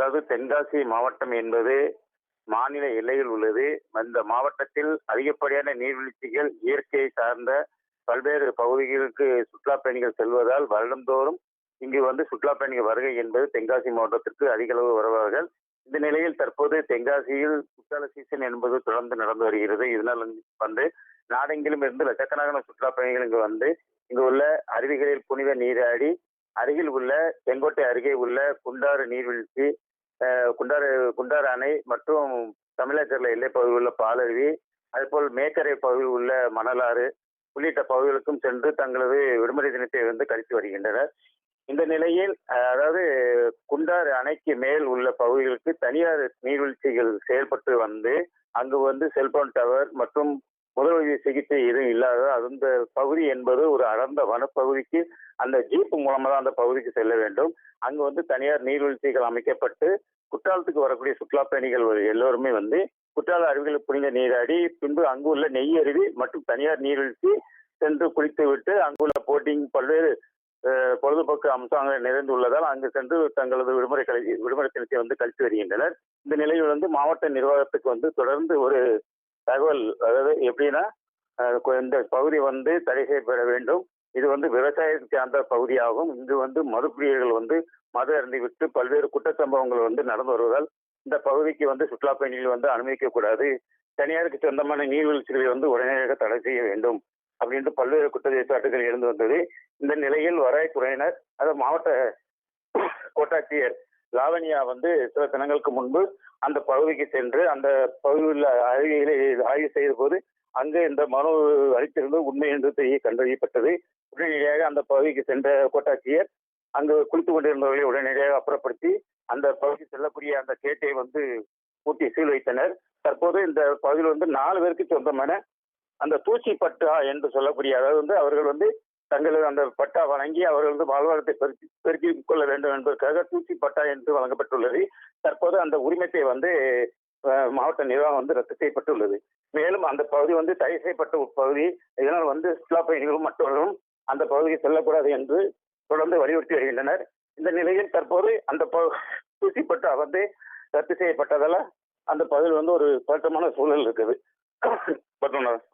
அதாவது தென்காசி மாவட்டம் என்பது மாநில எல்லையில் உள்ளது. அந்த மாவட்டத்தில் அதிகப்படியான நீர்வீழ்ச்சிகள் இயற்கையை சார்ந்த பல்வேறு பகுதிகளுக்கு சுற்றுலா பயணிகள் செல்வதால் வருடந்தோறும் இங்கு வந்து சுற்றுலா பயணிகள் வருகை என்பது தென்காசி மாவட்டத்திற்கு அதிக அளவு வருவார்கள். இந்த நிலையில் தற்போது தென்காசியில் குற்றால சீசன் என்பது தொடர்ந்து நடந்து வருகிறது. இதனால் வந்து நாடெங்கிலும் இருந்து லட்சக்கணக்கான சுற்றுலா பயணிகள் இங்கு வந்து இங்கு உள்ள அருவிகளில் புனித நீராடி அருகில் உள்ள செங்கோட்டை அருகே உள்ள குண்டாறு நீர்வீழ்ச்சி குண்டாறு குண்டாறு அணை மற்றும் தமிழகத்தில் எல்லை பகுதியில் உள்ள பாலருவி அதுபோல் மேக்கரை பகுதியில் உள்ள மணலாறு உள்ளிட்ட பகுதிகளுக்கும் சென்று தங்களது விடுமுறை தினத்தை வந்து கழித்து வருகின்றனர். இந்த நிலையில் அதாவது குண்டாறு அணைக்கு மேல் உள்ள பகுதிகளுக்கு தனியார் நீர்வீழ்ச்சிகள் செயல்பட்டு வந்து அங்கு வந்து செல்போன் டவர் மற்றும் முதலுதவி சிகிச்சை எதுவும் இல்லாத அந்த பகுதி என்பது ஒரு அடர்ந்த வனப்பகுதிக்கு அந்த ஜீப் மூலமாக தான் அந்த பகுதிக்கு செல்ல வேண்டும். அங்கு வந்து தனியார் நீர்வீழ்ச்சிகள் அமைக்கப்பட்டு குற்றாலத்துக்கு வரக்கூடிய சுற்றுலா பயணிகள் எல்லோருமே வந்து குற்றால அருவிகளில் புனித நீராடி பின்பு அங்கு உள்ள நெய் அருவி மற்றும் தனியார் நீர்வீழ்ச்சி சென்று குளித்து விட்டு அங்குள்ள போட்டிங் பல்வேறு பொழுதுபோக்கு அம்சங்கள் நிறைந்துள்ளதால் அங்கு சென்று தங்களது விடுமுறை கழி விடுமுறை தினத்தை வந்து கழித்து வருகின்றனர். இந்த நிலையில் வந்து மாவட்ட நிர்வாகத்துக்கு வந்து தொடர்ந்து ஒரு தகவல் அதாவது எப்படின்னா இந்த பகுதி வந்து தடை செய்யப்பட வேண்டும். இது வந்து விவசாயத்தை சார்ந்த பகுதியாகும். இங்கு வந்து மதுப்பிரியர்கள் வந்து மது அருந்திவிட்டு பல்வேறு குற்ற சம்பவங்கள் வந்து நடந்து வருவதால் இந்த பகுதிக்கு வந்து சுற்றுலா பயணிகள் வந்து அனுமதிக்க கூடாது. தனியாருக்கு சொந்தமான நீர்வீழ்ச்சிகளை வந்து உடனடியாக தடை செய்ய வேண்டும் அப்படின்ட்டு பல்வேறு குற்றச்சாட்டுகள் எழுந்து வந்தது. இந்த நிலையில் வராய்த்துறையினர் அது மாவட்ட கோட்டாட்சியர் லாவண்யா வந்து சில தினங்களுக்கு முன்பு அந்த பகுதிக்கு சென்று அந்த பகுதியில் அருவிகளை ஆய்வு செய்த போது அங்கு இந்த மனு அளித்திருந்து உண்மை என்று தெரிய கண்டறியப்பட்டது. உடனடியாக அந்த பகுதிக்கு சென்ற கோட்டாட்சியர் அங்கு குளித்துக் கொண்டிருந்தவர்களை உடனடியாக அப்புறப்படுத்தி அந்த பகுதிக்கு செல்லக்கூடிய அந்த கேட்டை வந்து பூட்டி சீல் வைத்தனர். தற்போது இந்த பகுதியில் வந்து நாலு பேருக்கு சொந்தமான அந்த தூசி பட்டா என்று சொல்லக்கூடிய அதாவது வந்து அவர்கள் வந்து தங்களது அந்த பட்டா வழங்கி அவர்கள் வந்து வாழ்வாதாரத்தை பெருக்கி பெருக்கிக் கொள்ள வேண்டும் என்பதற்காக தூசி பட்டா என்று வழங்கப்பட்டுள்ளது. தற்போது அந்த உரிமத்தை வந்து மாவட்ட நிர்வாகம் வந்து ரத்து செய்யப்பட்டுள்ளது. மேலும் அந்த பகுதி வந்து தடை செய்யப்பட்ட ஒரு பகுதி. இதனால் வந்து சுற்றுலா பயணிகளும் மற்றவர்களும் அந்த பகுதிக்கு செல்லக்கூடாது என்று தொடர்ந்து வலியுறுத்தி வருகின்றனர். இந்த நிலையில் தற்போது அந்த தூசி பட்டா வந்து ரத்து செய்யப்பட்டதால அந்த பகுதியில் வந்து ஒரு பதட்டமான சூழல் இருக்குது. பத்மநாதன்